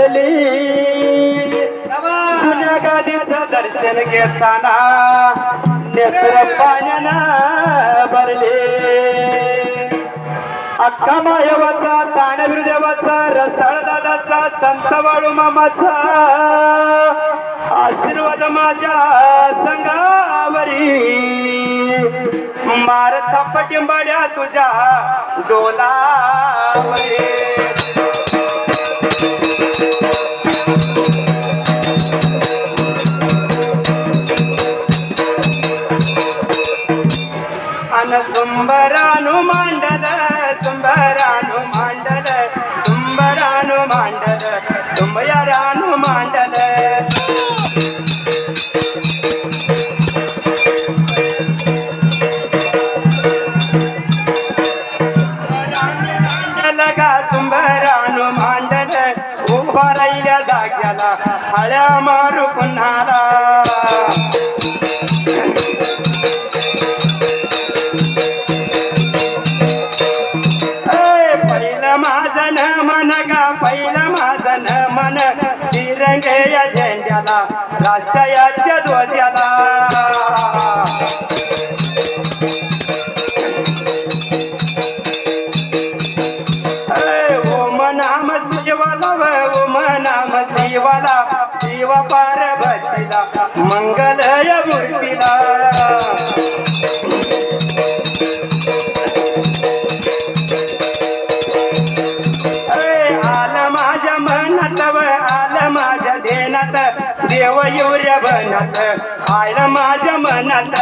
बदली जुन्या दर्शन घेताना नेत्र पाण्याना भरले. अक्का मायवाचा तानवीर देवाचा रसाळ दादाचा संत वाळू मामाचा आशीर्वाद माझ्या संगावरी मार पटिंबाड्या तुझ्या डोला కుంభరాను మా देव येऊऱ्या बनत आयला माझ्या मनात.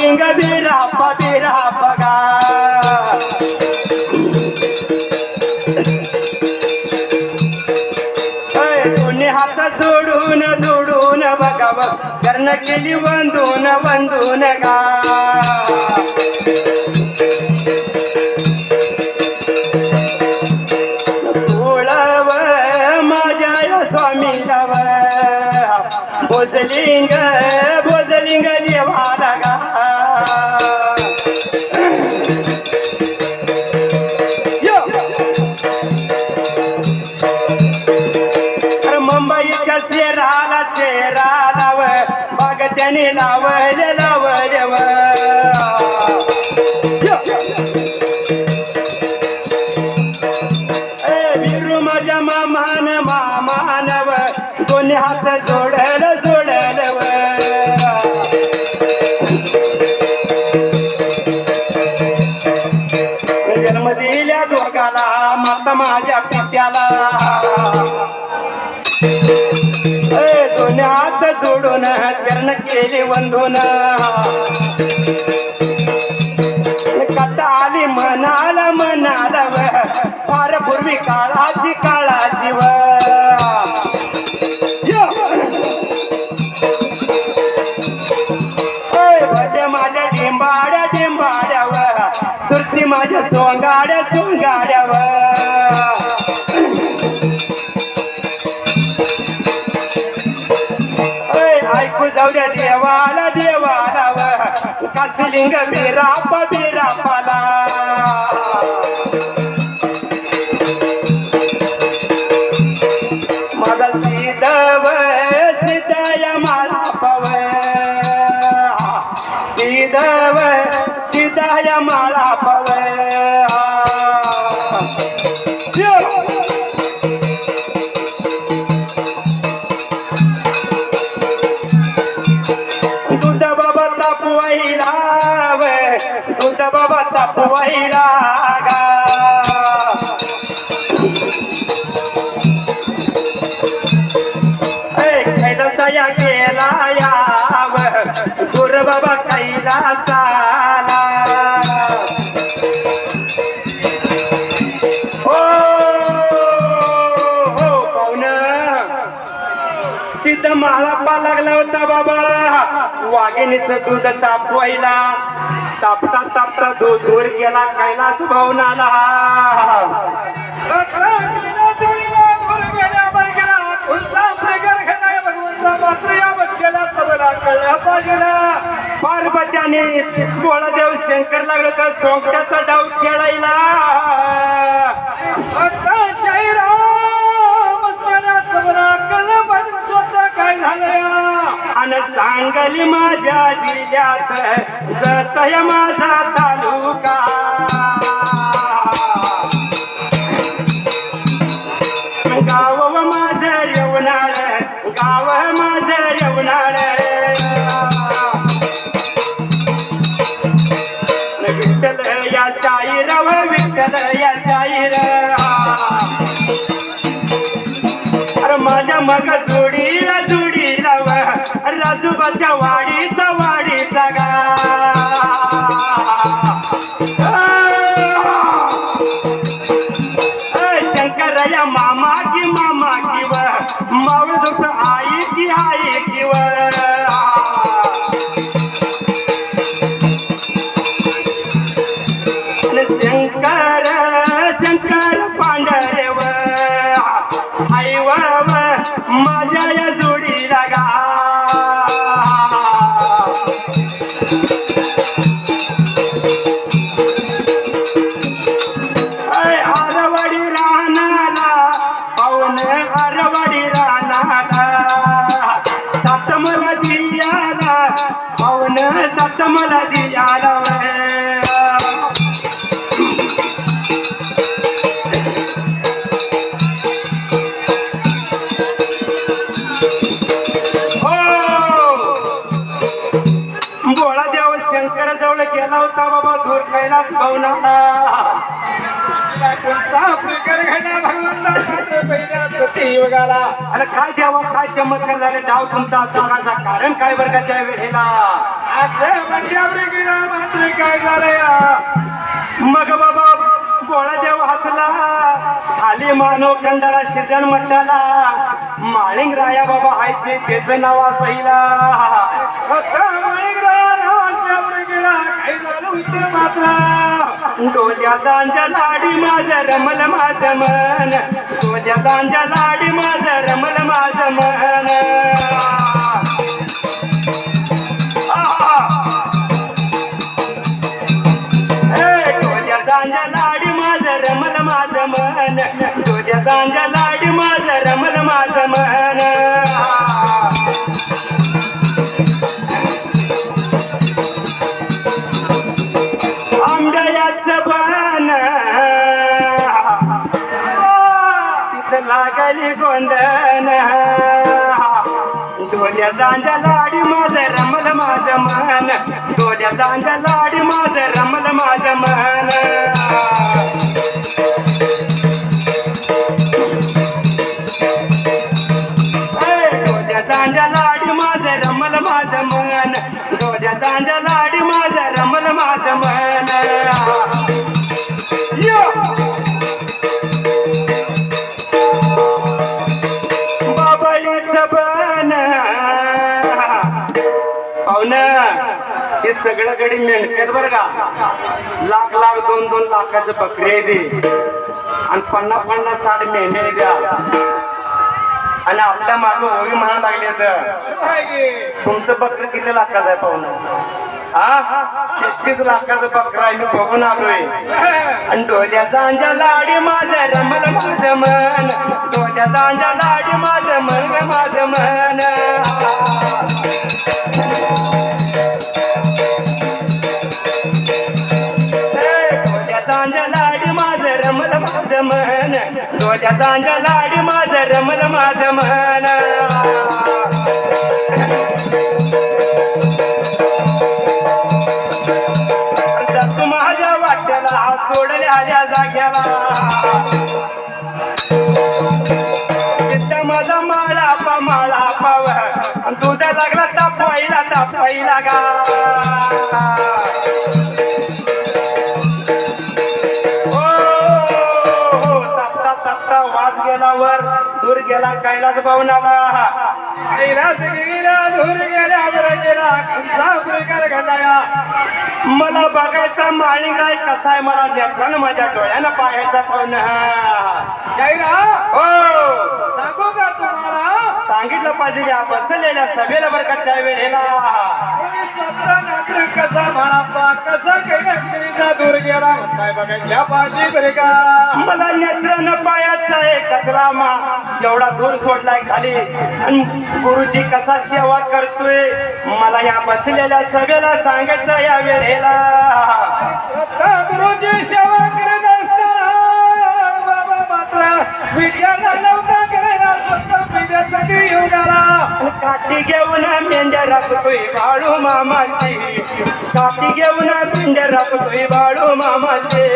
ಲಿಂಗ ಬೀರಪ್ಪ ಬೀರಪ್ಪಗ ಪುಣ್ಯ ಹತ್ತ ಸೋಡೂನ ಸೋಡೂನ ಬಗವ ಕರ್ಣ ಕೇಳಿ ಬಂದೂನ ಬಂದೂನಗ दिल्या दुर्गाला माता माझ्या पित्याला जुन्यात जोडून चरण केले बंधून. मी माझ्या सोंगाड्या सोंगाड्यावर. ऐकू जाऊ द्या देवाला देवाला. कसलिंग मी रापा सिद्ध महालापा हो, हो, लागला होता बाबा. वाघिणीचं दूध तापवायला. तापता तापता दूध दूर गेला कैलास भवनाला. पार्वत्याने बोळादेव शंकर लागलं तर सोंगट्याचा डाव खेळायला. काय झालं आणि सांगली माझ्या जिल्ह्यात जतय माझा तालुका. मग जोडीला जोडी लावा. राजूबाच्या वाडीचा वाडीचा गा आणि काय देवा काय चमत्कार झाले? डाव तुमचा सुखाचा कारण काय बरं का त्या वेळेला असं म्हणजे मात्र काय झालं मग बाबा गोळा देव हसला. खाली मानव खंडाला शिजन म्हटला. माळिंग राया बाबा आहे ते त्याचं नाव असायला. आता माणिकराया नावाच्या पुढे गेला काय झालं होतं मात्र? डोल्या दांजा लाडी माझं रमल माझं मन. डोल्या दांजा लाडी माझं रमल माझं मन. आहा. दांजा लाडी माझं रमल माझं मन. तुझ्या दांजा सगळं गडी मेहनत बरं का? लाख लाख दोन दोन लाखाचं बकरे दे आणि पन्नास पन्नास साठ मेंढे द्या आणि आपल्या मागं होळी म्हणायला लागले तर तुमचं बकर किती लाखाचं आहे पाहुणं हा? तेहतीस लाखाचं बकर आहे, मी बघून आलोय. आणि डोल्याचा अंजा लाडी माझं रमल माझं मन. डोल्याचा अंजा लाडी माझं मन माझं मन. डोल्याचा लाडी माझं रमल माझं मन. तू माझ्या वाट्याला हात सोडल्या आल्या जाग्याला. माझा माळा पा माळा पाव आणि तुझा लागला तापाईला तापाईला गा गेला कैलास भावनाला कैलास गेला धूर गेला कंसा प्रकार घडलाया मला बघायचा कसा आहे मला नेत्रानं माझ्या डोळ्यानं पाहायचा शाहिरा हो. सांगू का तुम्हाला? सांगितलं पाहिजे या बसलेल्या सभेला बरं का त्या वेळेला तुम्ही स्वतः नात्र कसा म्हणापा कसा कैलास गिरीचा दूर गेला. म्हणताय बघायच्या पाहिजे बरे का? मला नेत्रानं पायाचा आहे कसला मा एवढा दूर सोडलाय खाली. आणि गुरुजी कसा सेवा करतोय? मला या बसलेल्या सभेला सांगायचं या वेळेला. स्वतः गुरुची सेवा करत असताना बाबा मात्र विचारला नव्हता करायला स्वतः पिण्यासाठी काठी घेऊन मेंढ्या राखतोय बाळू मामाची. काठी घेऊन मेंढ्या राखतोय बाळू मामाचे.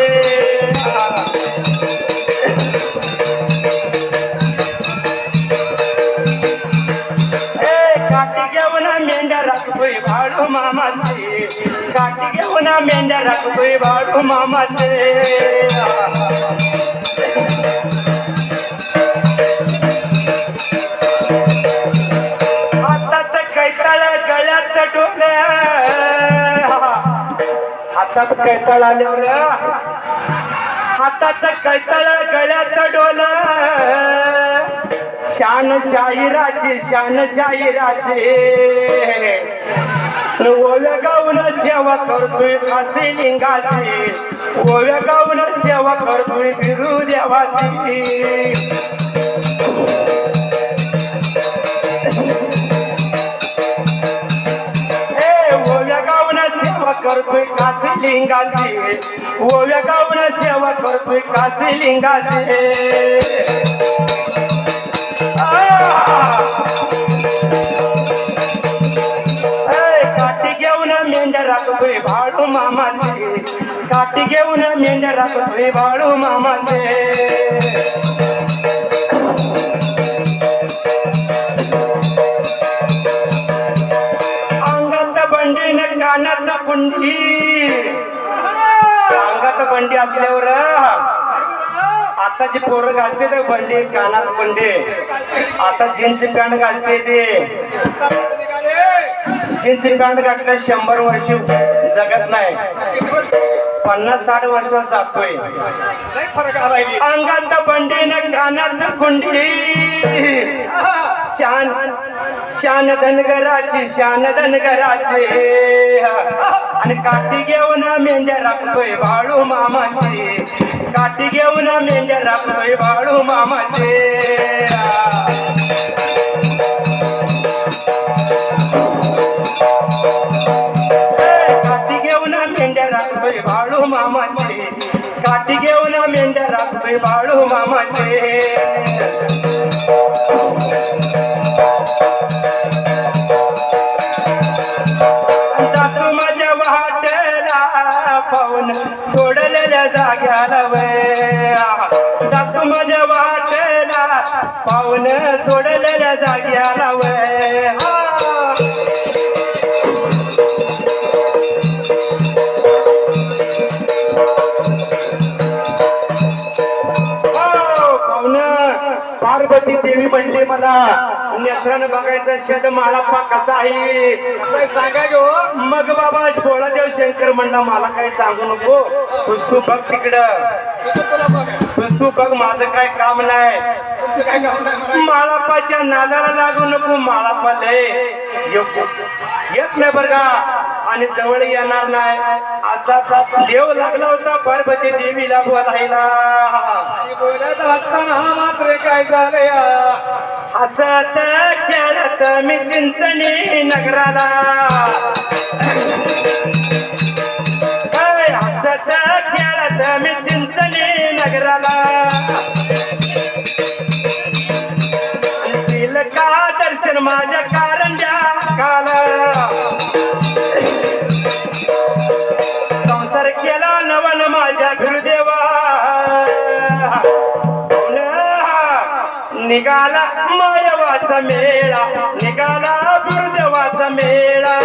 काठी घेऊन मेंढ्या राखतोय बाळू मामाचे. काठी घेऊन मेंढ्या राखतोय बाळू मामाचे. हातात कैताळ आल्यावर हातात कैताळ गळ्याचा डोल. शान शाहिराचे शान शाहिराचे ओव्या गाऊन सेवा करतोय काशी लिंगाची. ओव्या गाऊन सेवा करतोय बिरू देवाची. काशी लिंगाची ओव्या गावना सेवा करतोय काशी लिंगाची काठी घेऊन मेंढ्या राखतोय भाडू मामाचे. काठी घेऊन मेंढ्या राखतोय भाडू मामाचे. बंडी असल्यावर आताची पोरं घालते ते बंडी कानात बंडी आता जीन्स पॅन्ट घालते ते. जीन्स पॅन्ट घातल्या शंभर वर्ष जगत नाही. पन्नास साठ वर्षात जातोय. अंगात बंडी न कानात कुंडी. शान शान धनगराची शान धनगराचे. आणि काठी घेऊन मेंढ्या राखतोय बाळू मामाचे. काठी घेऊन मेंढ्या राखतोय बाळू मामाचे. काठी घेऊन मेंढ्या राखतोय बाळू मामाचे. काठी घेऊन मेंढ्या राखतोय बाळू मामाचे. पाहून सोडलेल्या जाग्याला वे पाहुण पार्वती देवी म्हणली मला नेत्रानं बघायचं शेत माळाप्पा कसा आहे? सांगा गो मग बाबा भोळादेव शंकर म्हणला मला काही सांगू नको तू बघ तिकडं. तू बघ माझं काय काम नाही. माळाप्पाच्या नादाला लागू नको माळाप्पा लय. येत नाही बरं का? आणि जवळ येणार नाही. असा देव लागला होता पार्वती देवीला बोलायला. आणि बोलत असताना हा मात्र काय झालं या? हसत खेळत मी चिंचणी नगराला. हसत खेळत मी चिंचणी नगराला. का दर्शन माझ्या कारंजा काला. संसार केला नवन माझ्या गुरुदेवा. निघाला मायवाचा मेळा निघाला गुरुदेवाचा मेळा.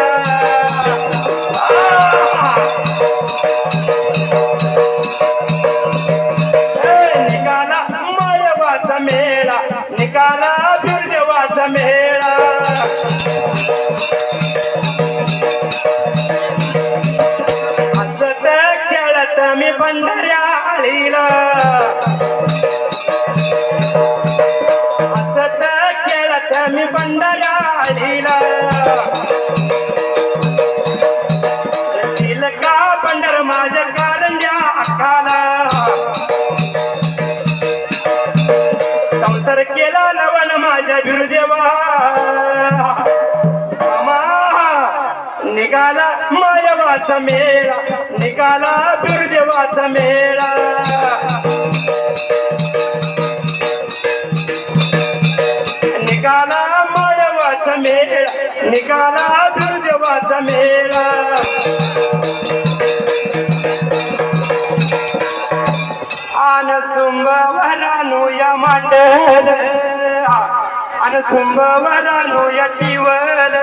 खेळत मी भंडाऱ्या का पंढर माझ्या कारंजा अक्काला. संसार केला नवन माझ्या गुरुदेवा मामा निघाला मायवाचा मेळा निघाला गुरुदेवाचा मेळा. മനസ്സും വളർന്നുയട്ടിവരേ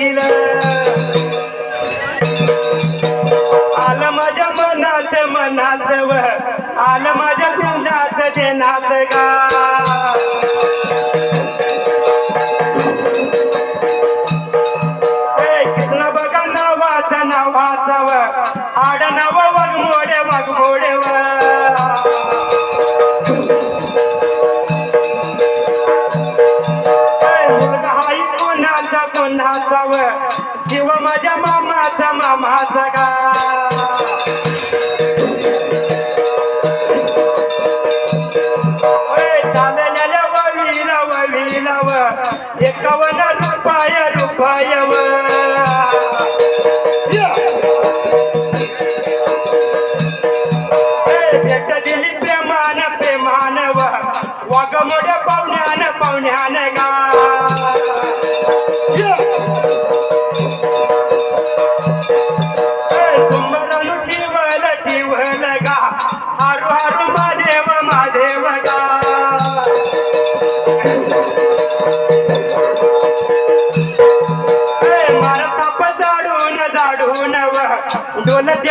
கையில कोणाचा शिव माझ्या मामाचा मामाचा गा Don't let